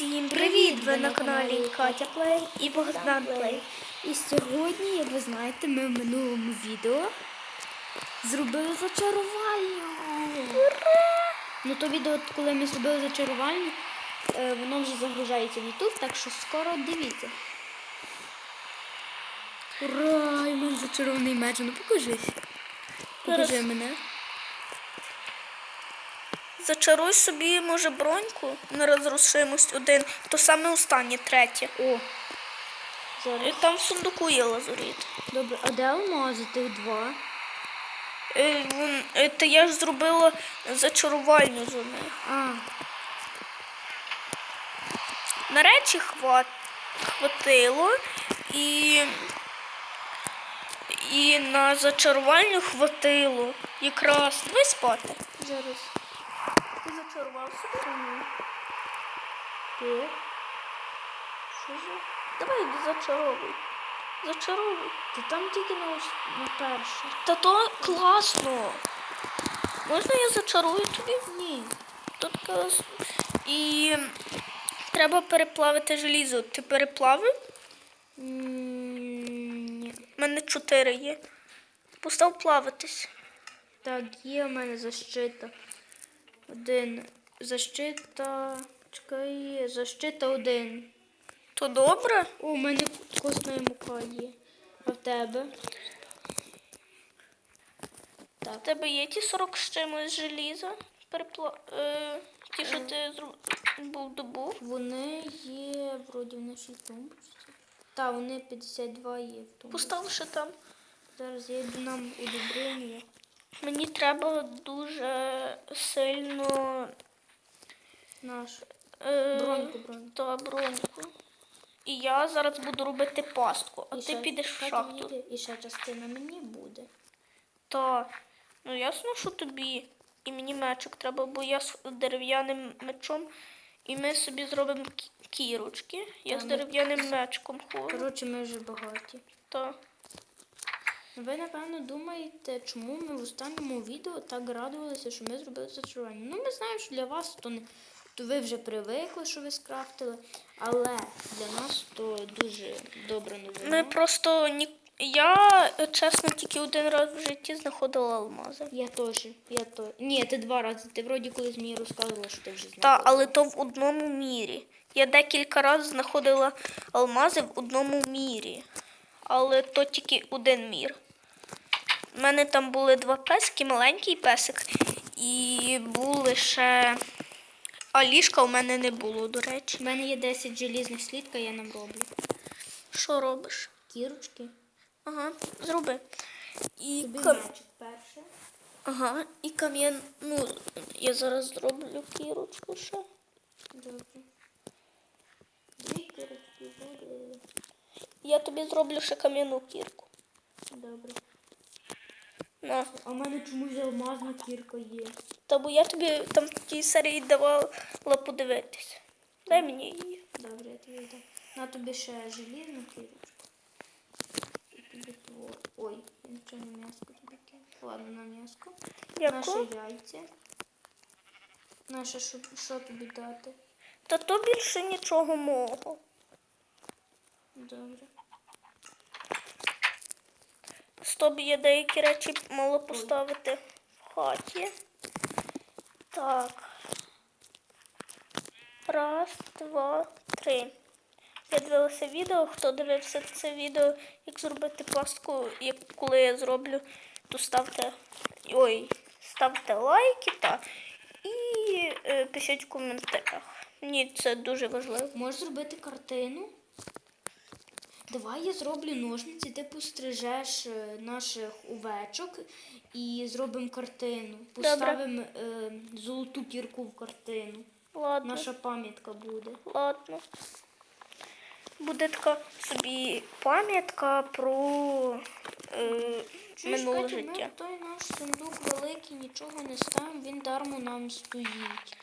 Всім привіт! Ви на каналі Катя Плей і Богдан Плей. І сьогодні, як ви знаєте, ми в минулому відео зробили зачарування. Ура! Ну то відео, коли ми зробили зачарування, е, воно вже загружається в YouTube, так що скоро дивіться. Ура! І мене зачарований меч. Ну покажись. Покажи мене. Зачаруй собі, може, броньку на розрушимость один, то саме останнє, третє. О! І Зараз. там в сундуку є лазуріт. Добре, а де алмази тих два? Е, вон- е, Та я ж зробила зачарувальню за них. А, На речі хват... хватило і... і на зачарувальню хватило. Якраз давай спати. зараз. Ти зачарував собі? Ти? Що за? Давай йди зачаровуй. Зачаровуй. Ти там тільки на, ос- на перше. Та то класно. Можна я зачарую тобі? Ні. Тут клас. І треба переплавити желізо. Ти переплавив? Ні. У мене чотири є. Постав плаватись. Так, є в мене защита. Один. Защита. Чекай, защита один. То добре? О, у мене костна мука є. А в тебе? У тебе є ті 40 з чимось желіза? Перепла... Е, ті, що ти зру- був добув. Вони є вроді в нашій тумбочці. Так, вони 52 є в тумбочці. Постав ще там. Зараз я йду нам удобрення. Мені треба дуже сильно Наш. е, Броньку, броньку. Та броньку. І я зараз буду робити пастку, а І ти ще- підеш в шахту. їде, І ще частина мені буде. Та ну ясно, що тобі і мені мечик треба, бо я з дерев'яним мечом, і ми собі зробимо кірочки. Я Та, з ми- дерев'яним мечком ходжу. Коротше, ми вже багаті. Та. Ви, напевно, думаєте, чому ми в останньому відео так радувалися, що ми зробили зачарування. Ну, ми знаємо, що для вас то не то ви вже привикли, що ви скрафтили, але для нас то дуже добра новина. Ми просто ні. Я чесно тільки один раз в житті знаходила алмази. Я теж, я то. Ні, ти два рази. Ти вроді колись мені розказувала, що ти вже знаєш. Та, але то в одному мірі. Я декілька разів знаходила алмази в одному мірі. Але то тільки один мір. У мене там були два песики, маленький песик, і були ще. А ліжка у мене не було, до речі. У мене є 10 желізних слідка, я нам роблю. Що робиш? Кірочки. Ага, зроби. І Тобі кам... перше. Ага, і кам'ян. Ну, я зараз зроблю кірочку ще. Добре. Дві кірочки буде. Я тобі зроблю ще кам'яну кірку. Добре. На. А в мене чомусь алмазна кірка є. Та бо я тобі там в тій серії давала подивитись. Дай мені її. Добре, я тобі дам. На тобі ще желізну кірочку. І тобі тво- Ой, я нічого на м'яско тобі кину. Ладно, на м'яско. Наше Яку? яйця. Наше що, що тобі дати? Та то більше нічого мого. Добре. Стоп, є деякі речі мало поставити в хаті. Так. Раз, два, три. Я дивилася відео, хто дивився це відео, як зробити пастку, як коли я зроблю, то ставте. Ой, ставте лайки та і е, пишіть в коментарях. Мені це дуже важливо. Можеш зробити картину? Давай я зроблю ножниці, ти пострижеш е, наших овечок і зробимо картину. Поставимо е, золоту кірку в картину. Ладно. Наша пам'ятка буде. Ладно. Буде така собі пам'ятка про е, Чуєш, минуле Катя, життя. Ми той наш сундук великий, нічого не ставимо, він дармо нам стоїть.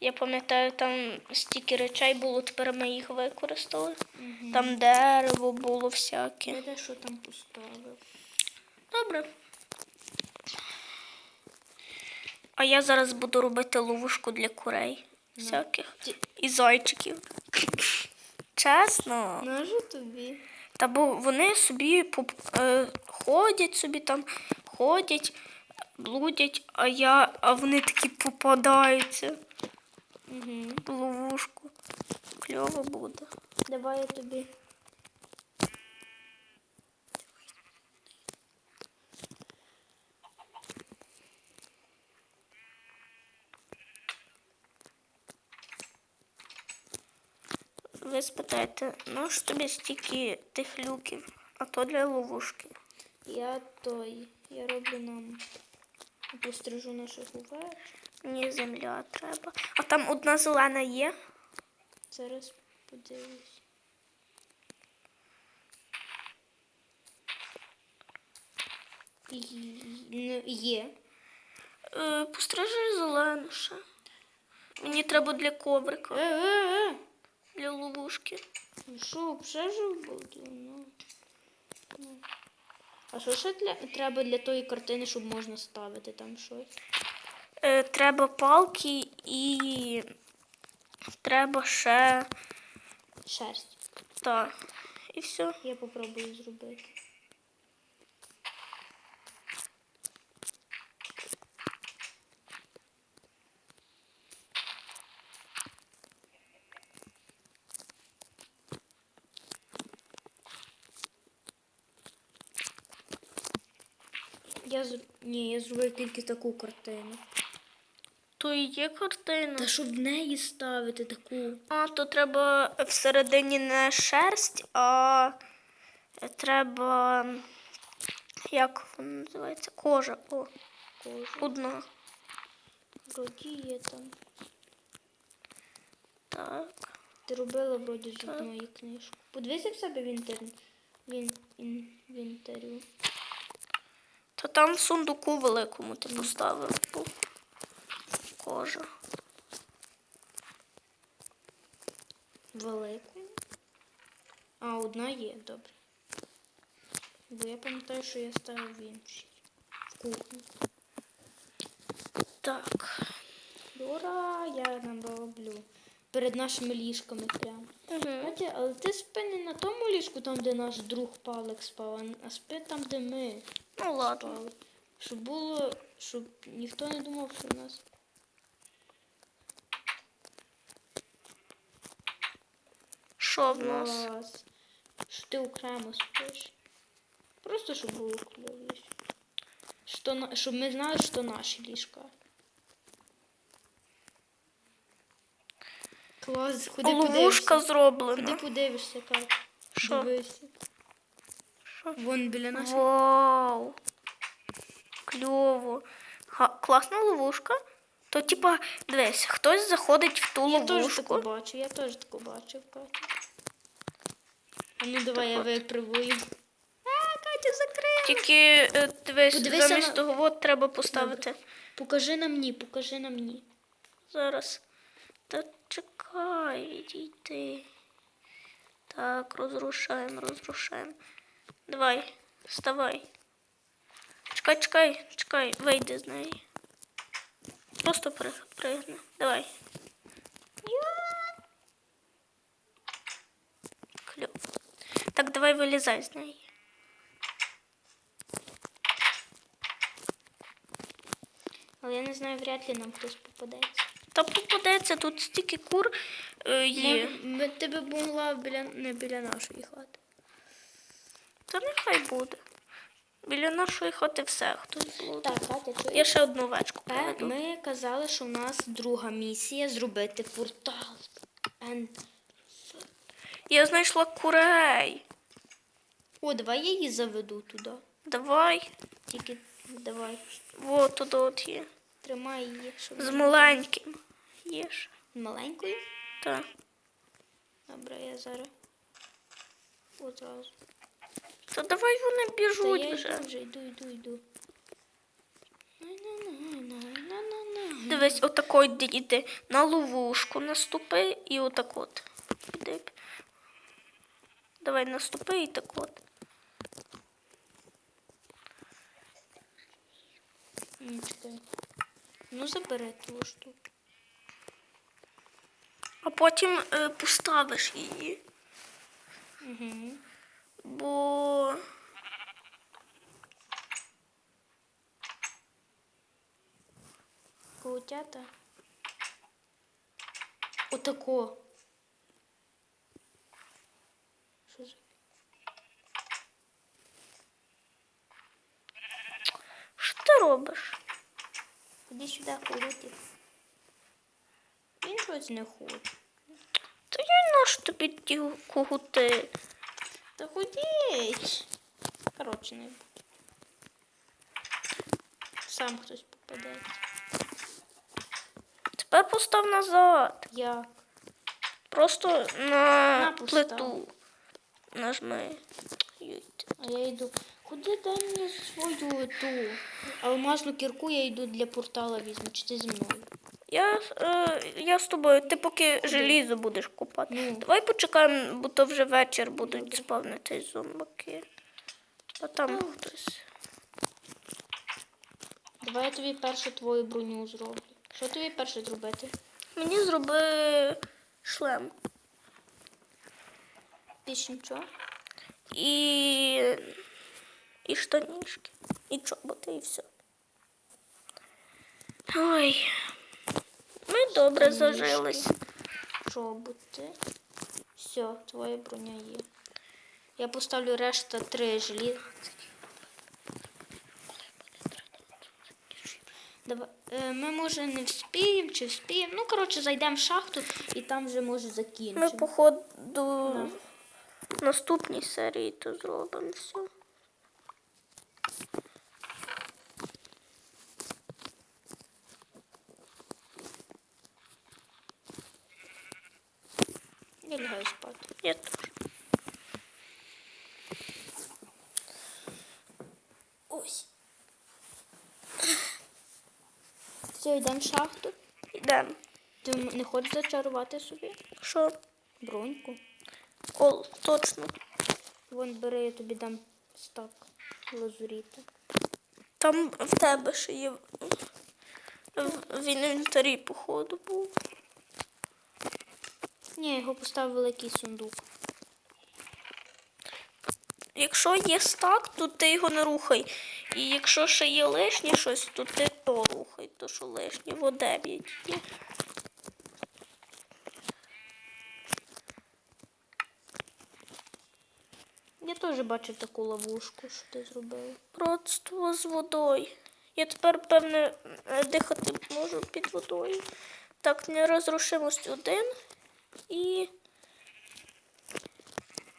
Я пам'ятаю, там стільки речей було, тепер ми їх використали. Там дерево було Я всяке. де що там поставив. Добре. А я зараз буду робити ловушку для курей всяких. І зайчиків. Чесно. Нажу тобі. Та бо вони собі поп- е, ходять собі там, ходять, блудять, а я, а вони такі попадаються Угу. ловушку. Кльово буде. Давай я тобі. Ви спитаєте, ну ж тобі стільки тих люків, а то для ловушки. Я той. Я роблю нам. Пострижу наших овець. Мені земля треба. А там одна зелена є. Зараз Подивлюсь. Ну, Є. Е, пострижи зелену ще. Мені треба для коврика, Е, е, е. для ловушки. Ну Що, вже ж буду? Ну. Ну. А що ще для, треба для тої картини, щоб можна ставити там щось? Е, треба палки і треба ще Шерсть. та. І все. Я попробую зробити. Я. Ні, я зробив тільки таку картину. То і є картина. Та щоб в неї ставити таку. А, то треба всередині не шерсть, а треба. Як вона називається? Кожа. О, Кожу. одна. Вроді є там. Так. Ти робила вроді з одної книжки. Подивися в себе в в ін... інвентарю. То там в сундуку великому ти поставив був. Кожа. Велику. А, одна є, добре. Бо я пам'ятаю, що я ставив в іншій. В кухні. Так. Ура, я нам роблю. Перед нашими ліжками прямо. Угу. Але ти спи не на тому ліжку, там, де наш друг Павлик спав, а- а спи там, де ми Ну ладно. спали. Щоб було, щоб ніхто не думав, що в нас. Що в нас? Що ти окремо спиш. Просто щоб було кльовіше. Що, щоб ми знали, що наші ліжка. Клас, ходи Ловушка зроблена. подивишся, Катя. Що? Дивися. Що? Вон біля наших. Вау. Кльово. Га, класна ловушка. То, типа, дивись, хтось заходить в ту Я теж ловушку. таку бачу, я теж таку бачив, Катя. А ну давай я випробую. А, Катя закрила. Тільки е, дивись, Подивися замість на- того от треба поставити. Покажи на мені, покажи на мені. Зараз. Та чекай, відійди. Так, розрушаємо, розрушаємо. Давай, вставай. Чекай, чекай, чекай, вийди з неї. Просто при- пригни. Давай. Кльово. Так, давай вилізай з неї. Але я не знаю, вряд ли нам хтось попадеться. Та попадеться, тут стільки кур е, є. Ми тебе була біля не біля нашої хати. Та нехай буде. Біля нашої хати все, хтось буде. Так, Катя, чуєш? Я ще одну овечку Е. Ми казали, що у нас друга місія зробити портал. Я знайшла курей. О, давай я її заведу туди. Давай. Тільки давай. Вот туди от є. Тримай її. Щоб... З маленьким. Є ще. Маленькою? Так. Добре, я зараз. Одразу. Та давай вони Та біжуть я вже. вже, йду, йду, йду. Дивись, отако йди, йди. На ловушку наступи і отак от. Іди. Давай наступи і так от. Ну, забери ту штуку. а потім е, поставиш її. Угу. Бо Коутята. Отако. Що за? що ти робиш? Іди сюди, когутик. Він щось не хоче. Та я наш тобі ті кугути. Та ходіть. Коротше, не. Сам хтось попадеться. Тепер постав назад. Як? Просто на, На, плиту нажми. А я йду. Куди дай мені свою ту алмазну кірку, я йду для портала візьму. Чи ти зі мною? Я, е, я з тобою, ти поки желізо будеш купати. Ну. Давай почекаємо, бо то вже вечір будуть спавнити зомбаки. А там Ну. хтось. Давай я тобі першу твою броню зроблю. Що тобі перше зробити? Мені зроби шлем. Більш нічого? І. І штанішки. І чоботи, і все. Ой. Ми добре зажились. Чоботи. Все, твоя броня є. Я поставлю решта три желі. Давай. Е, ми може не вспіємо чи вспіємо. Ну, коротше, зайдемо в шахту і там вже може Ми, закінчимо. походу, Да. в наступній серії то зробимо все. Я лягаю спати. Я теж. Ось. Все, йдемо в шахту. Йдемо. Ти не хочеш зачарувати собі Що? броньку? О, точно. Вон бери, я тобі дам стак лазуріта. Там в тебе ще є. в- В, в інвентарі, походу, був. Ні, його поставив великий сундук. Якщо є стак, то ти його не рухай. І якщо ще є лишнє щось, то ти то рухай, то що лишнє, в 9 є. Я теж бачив таку ловушку, що ти зробив. Родство з водою. Я тепер, певне, дихати можу під водою. Так, нерозрушимость один і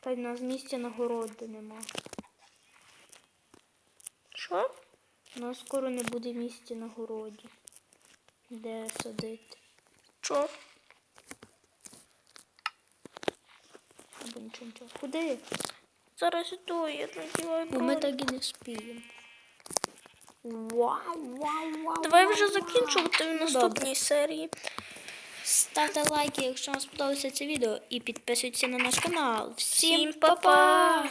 Та й на місці на городі нема. що? У нас скоро не буде місця на городі. Де садити. Що? Або нічого нічого. Куди? Зараз іду, я надіваю Бо ми так і не спіємо. Вау, вау, вау. Давай вже закінчувати в наступній серії. Ставте лайки, якщо вам сподобалося це відео, і підписуйтесь на наш канал. Всім па-па!